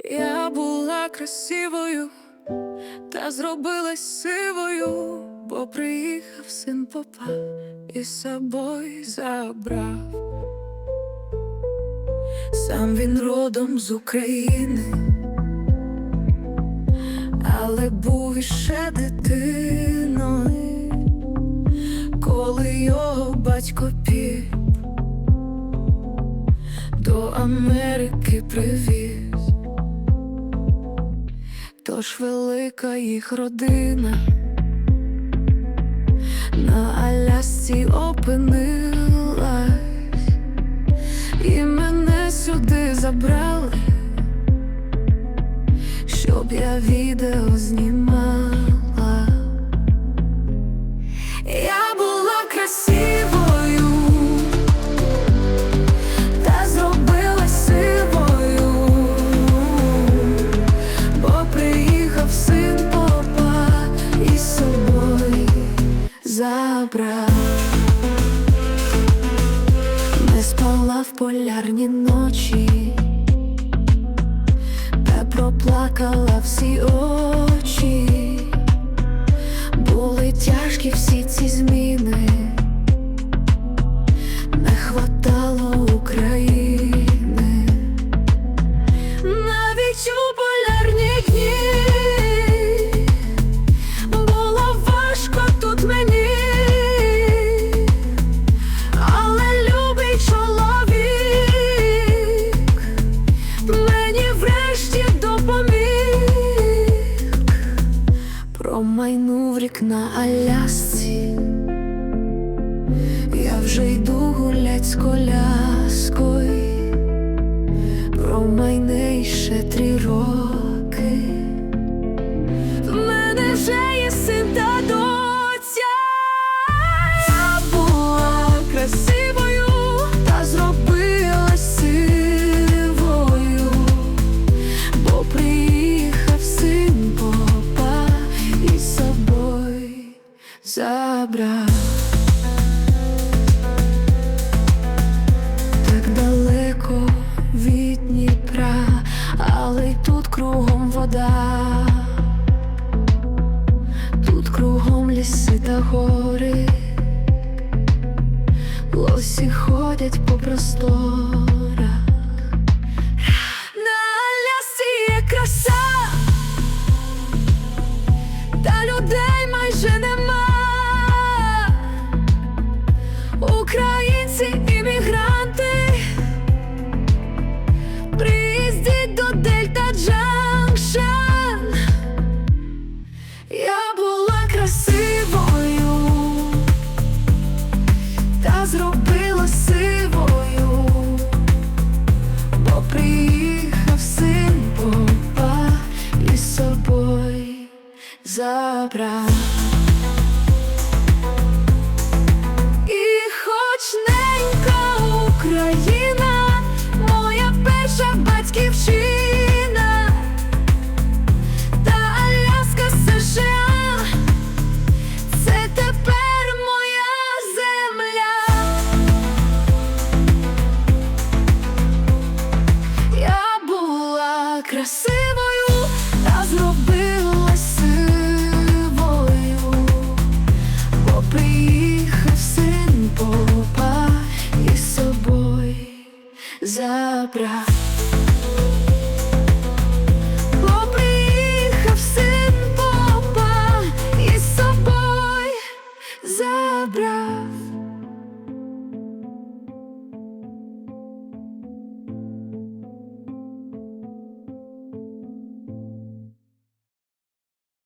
Я була красивою та зробилась сивою, бо приїхав син попа і з собою забрав. Сам він родом з України, але був іще дитиною, коли його батько піп до Америки привіз. Тож велика їх родина. На Алясці опинилась, і мене сюди забрали, щоб я відео знімала. Забрав. Не спала в полярні ночі, та проплакала всі очі. На Алясці, я вже йду гулять з коляскою, промайне ще три роки. Забрав. Так далеко від Дніпра, але й тут кругом вода, тут кругом ліси та гори, лосі ходять по просторах. Забрав. І хоч ненька Україна, моя перша батьківщина, забрав.